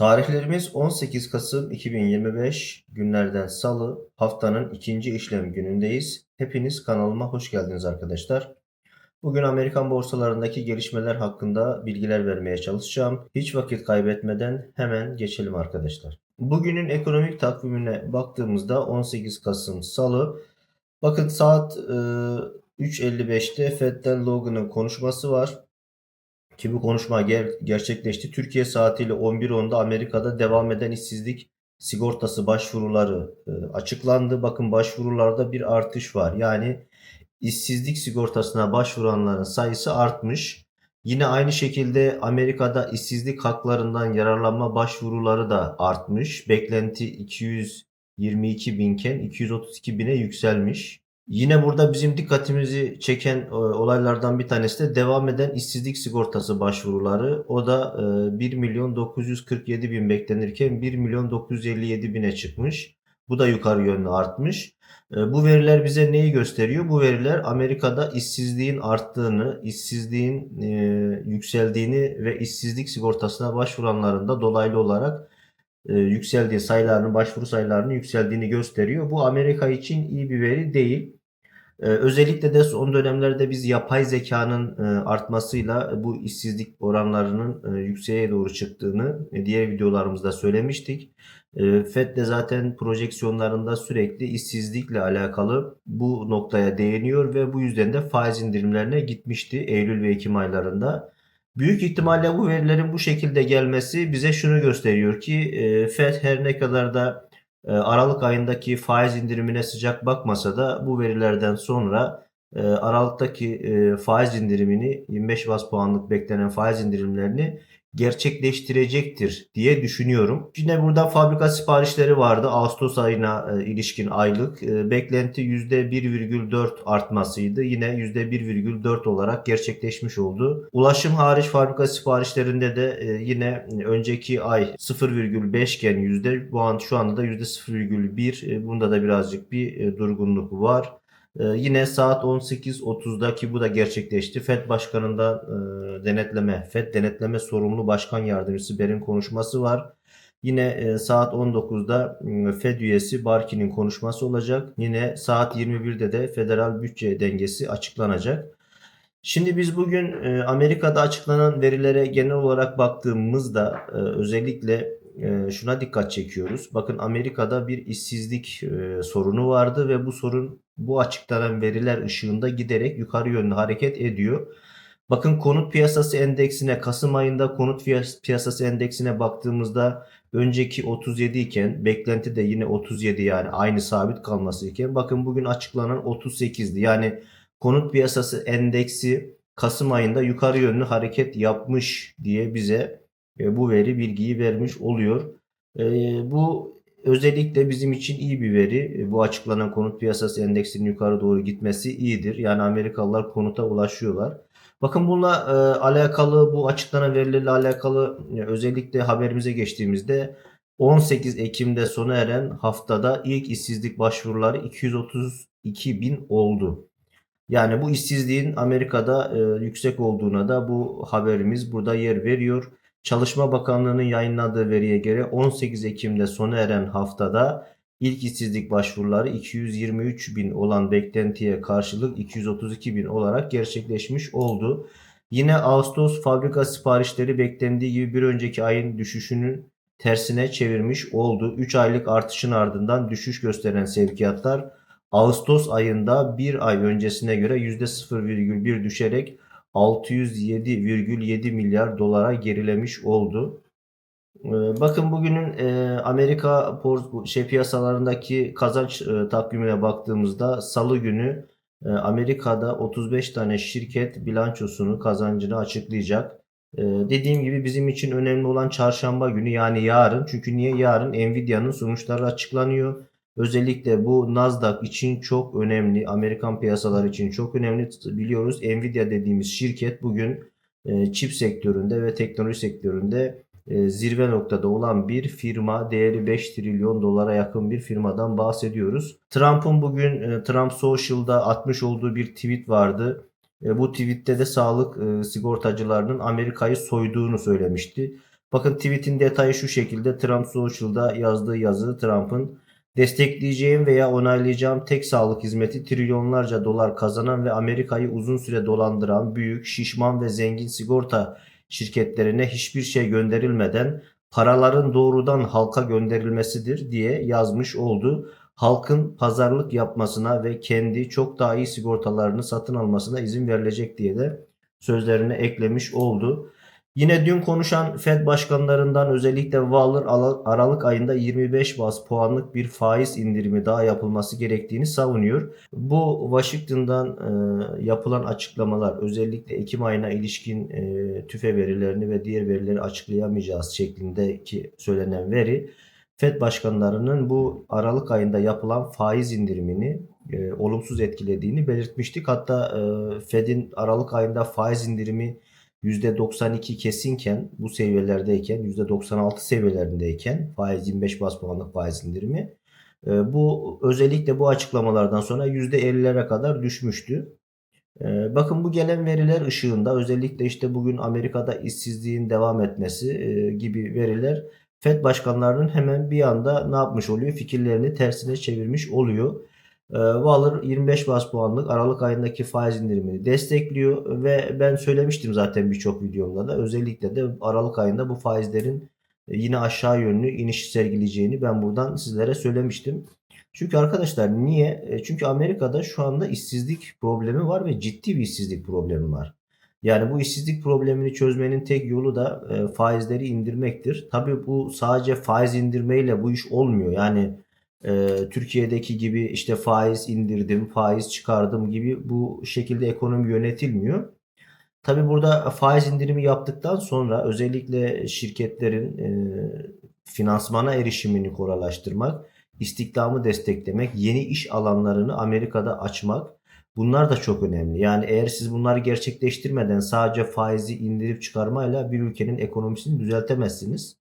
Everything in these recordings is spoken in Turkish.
Tarihlerimiz 18 Kasım 2025 günlerden salı haftanın ikinci işlem günündeyiz. Hepiniz kanalıma hoş geldiniz arkadaşlar. Bugün Amerikan borsalarındaki gelişmeler hakkında bilgiler vermeye çalışacağım. Hiç vakit kaybetmeden hemen geçelim arkadaşlar. Bugünün ekonomik takvimine baktığımızda 18 Kasım Salı. Bakın saat e, 3.55'te Fed'den Logan'ın konuşması var. Ki bu konuşma ger- gerçekleşti. Türkiye saatiyle 11.10'da Amerika'da devam eden işsizlik sigortası başvuruları e, açıklandı. Bakın başvurularda bir artış var. Yani işsizlik sigortasına başvuranların sayısı artmış. Yine aynı şekilde Amerika'da işsizlik haklarından yararlanma başvuruları da artmış. Beklenti 222 binken 232 bine yükselmiş. Yine burada bizim dikkatimizi çeken e, olaylardan bir tanesi de devam eden işsizlik sigortası başvuruları. O da e, 1 milyon 947 bin beklenirken 1 milyon 957 bine çıkmış. Bu da yukarı yönlü artmış. E, bu veriler bize neyi gösteriyor? Bu veriler Amerika'da işsizliğin arttığını, işsizliğin e, yükseldiğini ve işsizlik sigortasına başvuranların da dolaylı olarak e, yükseldiği sayılarının, başvuru sayılarının yükseldiğini gösteriyor. Bu Amerika için iyi bir veri değil. Ee, özellikle de son dönemlerde biz yapay zekanın e, artmasıyla bu işsizlik oranlarının e, yükseğe doğru çıktığını e, diğer videolarımızda söylemiştik. FED de zaten projeksiyonlarında sürekli işsizlikle alakalı bu noktaya değiniyor ve bu yüzden de faiz indirimlerine gitmişti Eylül ve Ekim aylarında. Büyük ihtimalle bu verilerin bu şekilde gelmesi bize şunu gösteriyor ki FED her ne kadar da Aralık ayındaki faiz indirimine sıcak bakmasa da bu verilerden sonra e, Aralık'taki e, faiz indirimini 25 bas puanlık beklenen faiz indirimlerini gerçekleştirecektir diye düşünüyorum. Yine burada fabrika siparişleri vardı. Ağustos ayına ilişkin aylık. Beklenti %1,4 artmasıydı. Yine %1,4 olarak gerçekleşmiş oldu. Ulaşım hariç fabrika siparişlerinde de yine önceki ay 0,5 iken yüzde bu şu anda da %0,1 bunda da birazcık bir durgunluk var. Ee, yine saat 18.30'da ki bu da gerçekleşti. FED Başkanı'ndan e, denetleme, FED denetleme sorumlu başkan yardımcısı Ber'in konuşması var. Yine e, saat 19'da e, Fed üyesi Barkin'in konuşması olacak. Yine saat 21'de de federal bütçe dengesi açıklanacak. Şimdi biz bugün e, Amerika'da açıklanan verilere genel olarak baktığımızda özellikle şuna dikkat çekiyoruz. Bakın Amerika'da bir işsizlik sorunu vardı ve bu sorun bu açıklanan veriler ışığında giderek yukarı yönlü hareket ediyor. Bakın konut piyasası endeksine Kasım ayında konut piyasası endeksine baktığımızda önceki 37 iken beklenti de yine 37 yani aynı sabit kalması iken bakın bugün açıklanan 38'di. Yani konut piyasası endeksi Kasım ayında yukarı yönlü hareket yapmış diye bize e, bu veri bilgiyi vermiş oluyor. E, bu özellikle bizim için iyi bir veri. E, bu açıklanan konut piyasası endeksinin yukarı doğru gitmesi iyidir. Yani Amerikalılar konuta ulaşıyorlar. Bakın bununla e, alakalı bu açıklanan verilerle alakalı e, özellikle haberimize geçtiğimizde 18 Ekim'de sona eren haftada ilk işsizlik başvuruları 232 bin oldu. Yani bu işsizliğin Amerika'da e, yüksek olduğuna da bu haberimiz burada yer veriyor. Çalışma Bakanlığı'nın yayınladığı veriye göre 18 Ekim'de sona eren haftada ilk işsizlik başvuruları 223 bin olan beklentiye karşılık 232 bin olarak gerçekleşmiş oldu. Yine Ağustos fabrika siparişleri beklendiği gibi bir önceki ayın düşüşünün tersine çevirmiş oldu. 3 aylık artışın ardından düşüş gösteren sevkiyatlar Ağustos ayında bir ay öncesine göre %0,1 düşerek 607,7 milyar dolara gerilemiş oldu. Ee, bakın bugünün e, Amerika şey piyasalarındaki kazanç e, takvimine baktığımızda salı günü e, Amerika'da 35 tane şirket bilançosunu kazancını açıklayacak. Dediğim gibi bizim için önemli olan çarşamba günü yani yarın. Çünkü niye yarın Nvidia'nın sonuçları açıklanıyor. Özellikle bu Nasdaq için çok önemli, Amerikan piyasaları için çok önemli biliyoruz. Nvidia dediğimiz şirket bugün e, çip sektöründe ve teknoloji sektöründe e, zirve noktada olan bir firma. Değeri 5 trilyon dolara yakın bir firmadan bahsediyoruz. Trump'ın bugün e, Trump Social'da atmış olduğu bir tweet vardı. Bu tweette de sağlık sigortacılarının Amerika'yı soyduğunu söylemişti. Bakın tweetin detayı şu şekilde. Trump Social'da yazdığı yazı Trump'ın destekleyeceğim veya onaylayacağım tek sağlık hizmeti trilyonlarca dolar kazanan ve Amerika'yı uzun süre dolandıran büyük, şişman ve zengin sigorta şirketlerine hiçbir şey gönderilmeden paraların doğrudan halka gönderilmesidir diye yazmış oldu. Halkın pazarlık yapmasına ve kendi çok daha iyi sigortalarını satın almasına izin verilecek diye de sözlerine eklemiş oldu. Yine dün konuşan Fed başkanlarından özellikle Waller Aralık ayında 25 bas puanlık bir faiz indirimi daha yapılması gerektiğini savunuyor. Bu Washington'dan e, yapılan açıklamalar özellikle Ekim ayına ilişkin e, tüfe verilerini ve diğer verileri açıklayamayacağız şeklindeki söylenen veri Fed başkanlarının bu Aralık ayında yapılan faiz indirimini e, olumsuz etkilediğini belirtmiştik. Hatta Fed'in Aralık ayında faiz indirimi %92 kesinken bu seviyelerdeyken %96 seviyelerindeyken faiz 25 bas puanlık faiz indirimi e, bu özellikle bu açıklamalardan sonra %50'lere kadar düşmüştü. E, bakın bu gelen veriler ışığında özellikle işte bugün Amerika'da işsizliğin devam etmesi e, gibi veriler Fed başkanlarının hemen bir anda ne yapmış oluyor? Fikirlerini tersine çevirmiş oluyor. Ee, Waller 25 bas puanlık Aralık ayındaki faiz indirimini destekliyor ve ben söylemiştim zaten birçok videomda da özellikle de Aralık ayında bu faizlerin yine aşağı yönlü iniş sergileyeceğini ben buradan sizlere söylemiştim. Çünkü arkadaşlar niye? E, çünkü Amerika'da şu anda işsizlik problemi var ve ciddi bir işsizlik problemi var. Yani bu işsizlik problemini çözmenin tek yolu da e, faizleri indirmektir. Tabii bu sadece faiz indirmeyle bu iş olmuyor. Yani e, Türkiye'deki gibi işte faiz indirdim, faiz çıkardım gibi bu şekilde ekonomi yönetilmiyor. Tabi burada faiz indirimi yaptıktan sonra özellikle şirketlerin e, finansmana erişimini kolaylaştırmak, istihdamı desteklemek, yeni iş alanlarını Amerika'da açmak bunlar da çok önemli. Yani eğer siz bunları gerçekleştirmeden sadece faizi indirip çıkarmayla bir ülkenin ekonomisini düzeltemezsiniz.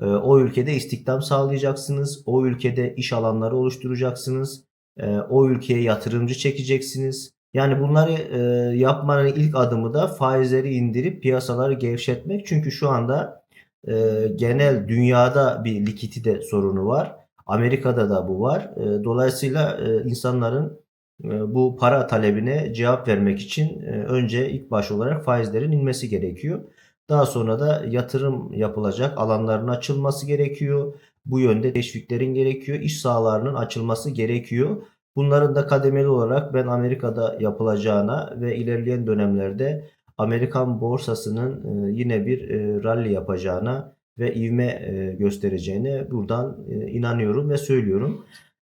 Ee, o ülkede istihdam sağlayacaksınız. O ülkede iş alanları oluşturacaksınız. Ee, o ülkeye yatırımcı çekeceksiniz. Yani bunları e, yapmanın ilk adımı da faizleri indirip piyasaları gevşetmek. Çünkü şu anda e, genel dünyada bir likidite sorunu var. Amerika'da da bu var. E, dolayısıyla insanların bu para talebine cevap vermek için önce ilk baş olarak faizlerin inmesi gerekiyor. Daha sonra da yatırım yapılacak alanların açılması gerekiyor. Bu yönde teşviklerin gerekiyor. İş sahalarının açılması gerekiyor. Bunların da kademeli olarak ben Amerika'da yapılacağına ve ilerleyen dönemlerde Amerikan borsasının e, yine bir e, rally yapacağına ve ivme e, göstereceğine buradan inanıyorum ve söylüyorum.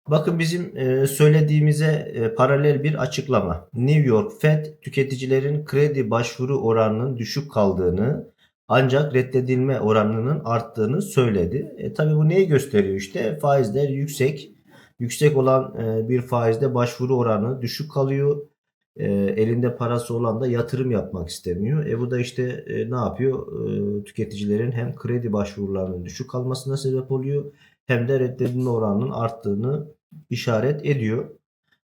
Bakın bizim e, söylediğimize e, paralel bir açıklama. New York Fed tüketicilerin kredi başvuru oranının düşük kaldığını ancak reddedilme oranının arttığını söyledi. E, tabii bu neyi gösteriyor işte faizler yüksek. Yüksek olan e, bir faizde başvuru oranı düşük kalıyor. Elinde parası olan da yatırım yapmak istemiyor. E bu da işte ne yapıyor? Tüketicilerin hem kredi başvurularının düşük kalmasına sebep oluyor hem de reddedilme oranının arttığını işaret ediyor.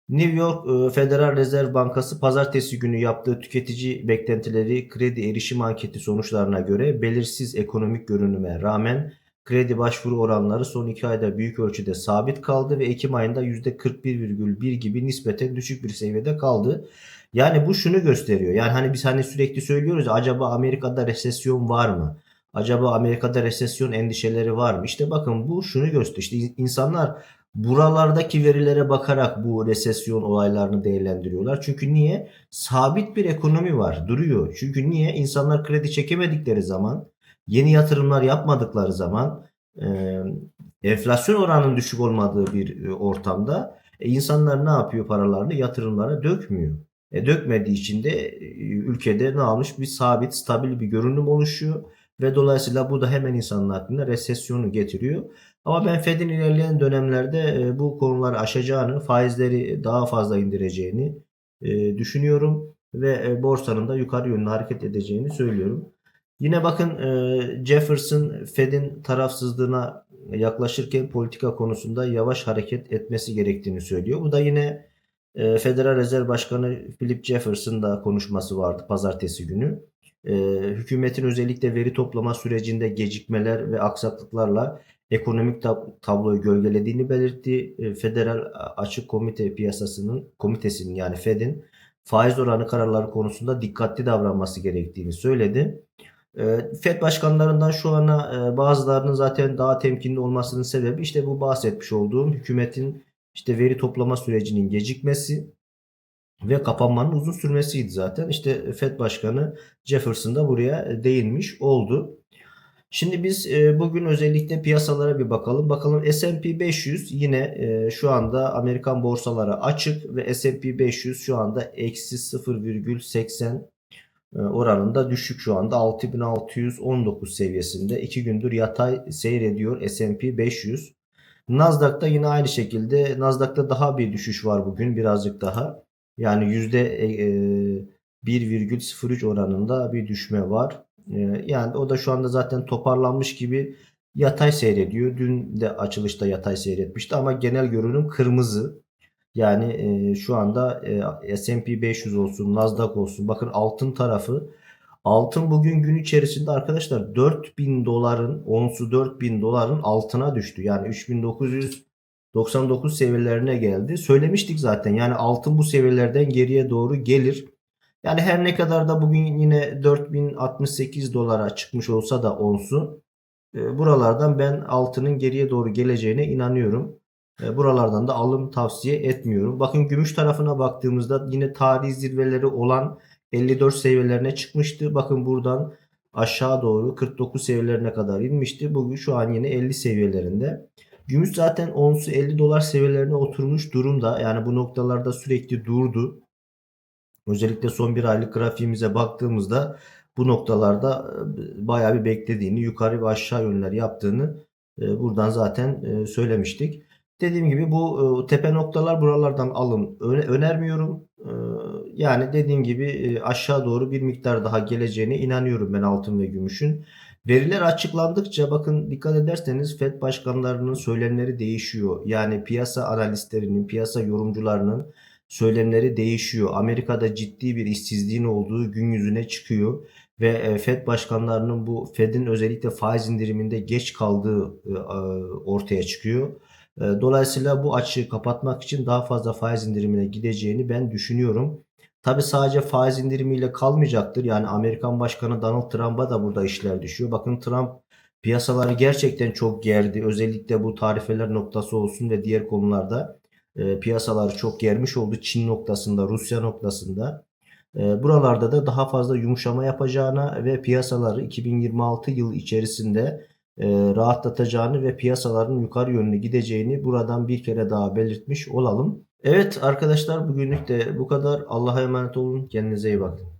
New York e, Federal Rezerv Bankası pazartesi günü yaptığı tüketici beklentileri kredi erişim anketi sonuçlarına göre belirsiz ekonomik görünüme rağmen kredi başvuru oranları son 2 ayda büyük ölçüde sabit kaldı ve Ekim ayında %41,1 gibi nispeten düşük bir seviyede kaldı. Yani bu şunu gösteriyor. Yani hani biz hani sürekli söylüyoruz acaba Amerika'da resesyon var mı? Acaba Amerika'da resesyon endişeleri var mı? İşte bakın bu şunu gösteriyor. İşte insanlar buralardaki verilere bakarak bu resesyon olaylarını değerlendiriyorlar. Çünkü niye? Sabit bir ekonomi var, duruyor. Çünkü niye? İnsanlar kredi çekemedikleri zaman, yeni yatırımlar yapmadıkları zaman, e, enflasyon oranının düşük olmadığı bir e, ortamda e, insanlar ne yapıyor paralarını? Yatırımlara dökmüyor. E, dökmediği için de e, ülkede ne almış? Bir sabit, stabil bir görünüm oluşuyor. Ve dolayısıyla bu da hemen insanın aklına resesyonu getiriyor. Ama ben Fed'in ilerleyen dönemlerde e, bu konuları aşacağını, faizleri daha fazla indireceğini e, düşünüyorum ve e, borsanın da yukarı yönlü hareket edeceğini söylüyorum. Yine bakın Jefferson Fed'in tarafsızlığına yaklaşırken politika konusunda yavaş hareket etmesi gerektiğini söylüyor. Bu da yine Federal Rezerv Başkanı Philip Jefferson da konuşması vardı pazartesi günü. Hükümetin özellikle veri toplama sürecinde gecikmeler ve aksaklıklarla ekonomik tab- tabloyu gölgelediğini belirtti. E, Federal Açık Komite Piyasasının komitesinin yani Fed'in faiz oranı kararları konusunda dikkatli davranması gerektiğini söyledi. E, Fed başkanlarından şu ana e, bazılarının zaten daha temkinli olmasının sebebi işte bu bahsetmiş olduğum hükümetin işte veri toplama sürecinin gecikmesi ve kapanmanın uzun sürmesiydi zaten. İşte Fed Başkanı Jefferson da buraya değinmiş oldu. Şimdi biz e, bugün özellikle piyasalara bir bakalım. Bakalım S&P 500 yine e, şu anda Amerikan borsalara açık ve S&P 500 şu anda eksi 0,80 e, oranında düşük şu anda 6619 seviyesinde. 2 gündür yatay seyrediyor S&P 500. Nasdaq'ta yine aynı şekilde Nasdaq'ta daha bir düşüş var bugün birazcık daha. Yani %1,03 oranında bir düşme var. E, yani o da şu anda zaten toparlanmış gibi yatay seyrediyor. Dün de açılışta yatay seyretmişti ama genel görünüm kırmızı. Yani e, şu anda e, S&P 500 olsun, Nasdaq olsun. Bakın altın tarafı. Altın bugün gün içerisinde arkadaşlar 4000 doların, onsu 4000 doların altına düştü. Yani 3999 seviyelerine geldi. Söylemiştik zaten. Yani altın bu seviyelerden geriye doğru gelir. Yani her ne kadar da bugün yine 4068 dolara çıkmış olsa da onsu e, buralardan ben altının geriye doğru geleceğine inanıyorum. E, buralardan da alım tavsiye etmiyorum. Bakın gümüş tarafına baktığımızda yine tarihi zirveleri olan 54 seviyelerine çıkmıştı. Bakın buradan aşağı doğru 49 seviyelerine kadar inmişti. Bugün şu an yine 50 seviyelerinde. Gümüş zaten onsu 50 dolar seviyelerine oturmuş durumda. Yani bu noktalarda sürekli durdu. Özellikle son bir aylık grafiğimize baktığımızda bu noktalarda e, bayağı bir beklediğini, yukarı ve aşağı yönler yaptığını e, buradan zaten e, söylemiştik. Dediğim gibi bu tepe noktalar buralardan alın önermiyorum. Yani dediğim gibi aşağı doğru bir miktar daha geleceğine inanıyorum ben altın ve gümüşün. Veriler açıklandıkça bakın dikkat ederseniz FED başkanlarının söylemleri değişiyor. Yani piyasa analistlerinin, piyasa yorumcularının söylemleri değişiyor. Amerika'da ciddi bir işsizliğin olduğu gün yüzüne çıkıyor ve e, Fed başkanlarının bu Fed'in özellikle faiz indiriminde geç kaldığı e, ortaya çıkıyor. E, dolayısıyla bu açığı kapatmak için daha fazla faiz indirimine gideceğini ben düşünüyorum. Tabi sadece faiz indirimiyle kalmayacaktır. Yani Amerikan Başkanı Donald Trump'a da burada işler düşüyor. Bakın Trump piyasaları gerçekten çok gerdi. Özellikle bu tarifeler noktası olsun ve diğer konularda e, piyasaları çok germiş oldu. Çin noktasında, Rusya noktasında. E, buralarda da daha fazla yumuşama yapacağına ve piyasaları 2026 yıl içerisinde e, rahatlatacağını ve piyasaların yukarı yönlü gideceğini buradan bir kere daha belirtmiş olalım. Evet arkadaşlar bugünlük de bu kadar. Allah'a emanet olun. Kendinize iyi bakın.